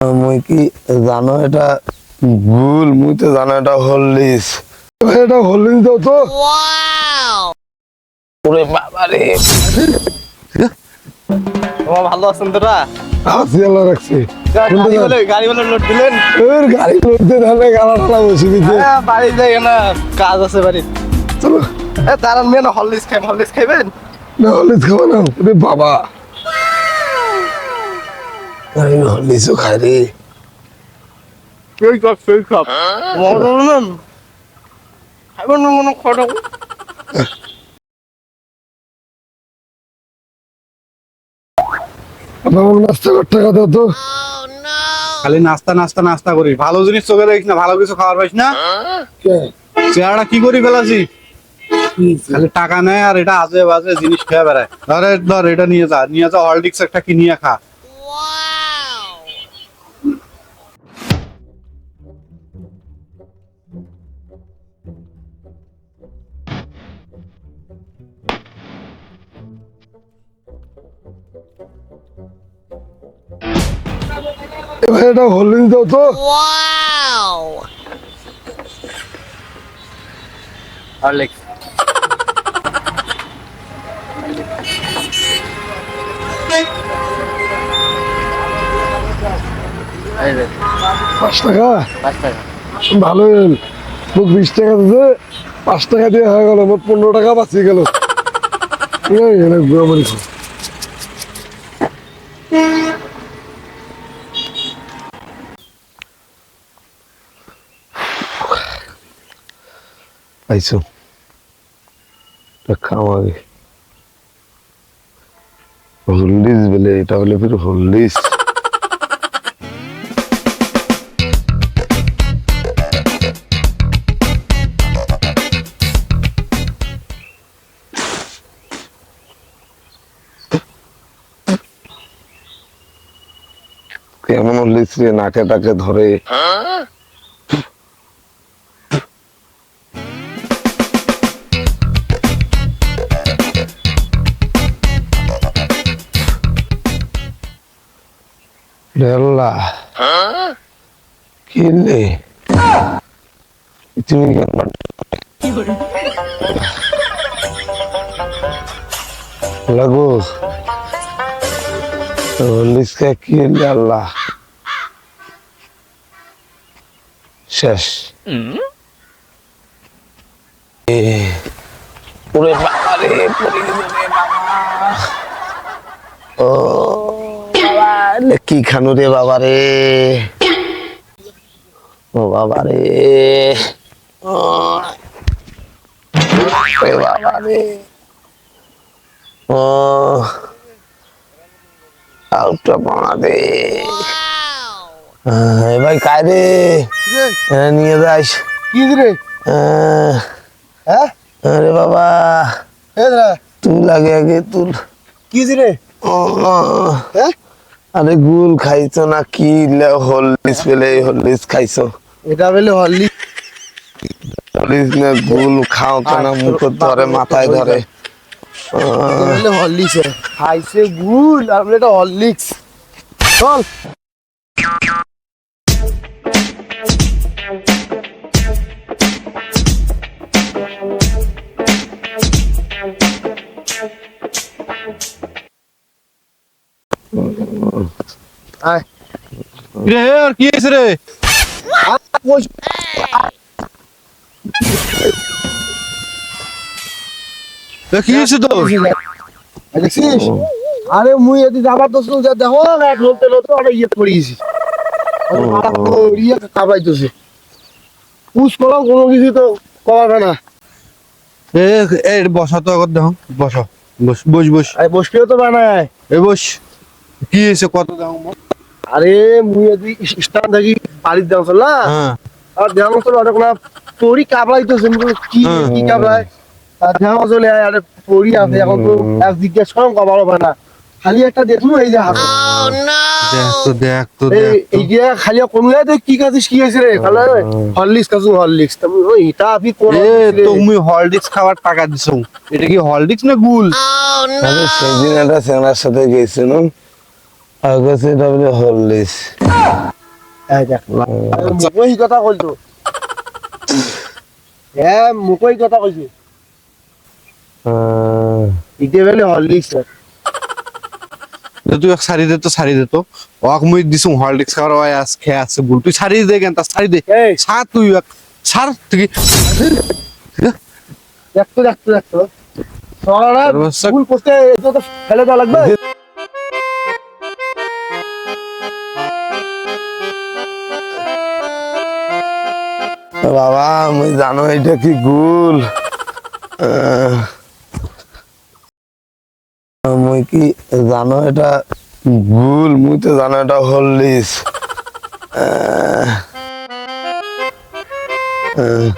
মুই কি জানো এটা? ভুল মুই তো জানো এটা হললিস এটা হললিস দাও তো। ওরে বাবা রে। তোমার ভালো আছেন তোরা? আল্লাহ রাখছি। গাড়ি বলে গাড়ি বলে লোড দিলেন? এর গাড়ি করতে ধানে গালা টালা বসে দিতে। হ্যাঁ, বাড়ি যাই না কাজ আছে বাড়ি চলো। এ দাঁড়ান মেয়ে না হললিস খাই হললিস খাইবেন? না খাব না। ওরে বাবা। আমি হললিসও খাই রে। সেই কাপ সেই কাপ মজা নেন খাইবেন না মনে খড় আমার নাস্তা করতে কথা তো। খালি নাস্তা নাস্তা নাস্তা করি ভালো জিনিস চোখে দেখিস না ভালো কিছু খাবার পাইস না? কে? চেহারাটা কি করি ফেলাছি? খালি টাকা নেয় আর এটা আজে বাজে জিনিস খেয়ে বেড়ায়। ধরে ধর এটা নিয়ে যা নিয়ে যা হলডিক্স একটা কিনিয়ে খা। এটা হললিস দাও তো। হরলিক্স পাঁচ টাকা? পাঁচ টাকা। ভালো হল মোক বিশ টাকা দিতে পাঁচ টাকা দিয়ে হয়ে গেল মোট পনেরো টাকা বাঁচিয়ে গেল। এই এনে গুঁড়ো মরিচ। পাইছো। এটা খাও আগে হলদিস বলে, এটা বলে ফির হলদিস কেমন হলিস রে নাকে টাকে ধরে। ডেল্লা কিনলে তুমি কেন লাগো হলিসকে কিনলে আল্লাহ শেষ এ, ওরে বাবা রে পড়ে গেল রে বাবা ও বাবা কি খানু রে বাবা রে? ও বাবা রে। ও। বাবা রে। ও। আউটা বানা দে। ভাই কায় রে? হ্যাঁ, নিয়ে যাস। কি রে? হ্যাঁ? আরে বাবা। তুল আগে আগে তুল কি রে? ও, হ্যাঁ? আরে গুল খাইছো না কি হললিস পেলে হললিস খাইছো। এটা বলে হললি হললিস না গুল খাও তো না মুখ ধরে মাথায় ধরে। হরলিক্স খাইছে গুল আর এটা হরলিক্স। চল। আয়। রে আর কি হয়েছে রে? কি হয়েছে তো দেখছিস আরে মুই এদি যাবার দেখো না এক অনেক ইয়ে পড়ে গেছি। ইয়ে কাবাইতেছে পুষ কোনো কিছু তো করাবে না। এ এ বসা তো দেখো। বসো। বস। বস বস। আরে বসকেও তো বানায়। এ বস। কি হয়েছে? কত দাম? আরে মুই স্টান থাকি বাড়ির দাম না হ্যাঁ। আর অনেক না তোরই কাবলাইতেছে কি কি কাবলায় আর দেওয়া চলে আয় আরে পড়ি আছে এখন তো এক জিজ্ঞেস করম কবারও পায় না। খালি একটা দেখলু এই যে হাত। দেখ তো দেখ তো এই তো। যে খালি কমলে তো কি কাছিস কি হয়েছে রে? হরলিক্স কাছু হরলিক্স। তুমি ওই এটা আপনি কোন এ তুমি হলডিক্স খাবার টাকা দিছো এটা কি হলডিক্স না গুল? আরে সেদিন একটা ছেলের সাথে গেছিলাম। আগে সেটা বলে হরলিস এই দেখ মুকই কথা কইছে ইতে বেলে তুই এক সারি দে তো সারি দে তো অক মুই দিছু হরলিক্স খাওয়ার ওই আজ খেয়ে আছে বুল। তুই সারি দে কেন তা সারি দে। সার তুই এক সার তুই। দেখতো দেখতো দেখতো সরা অবশ্য- ভুল করতে এটা তো ফেলে দেওয়া লাগবে। বাবা আমি জানো এটা কি গুল মুই কি জানো এটা গুল মুই তো জানো এটা আহ,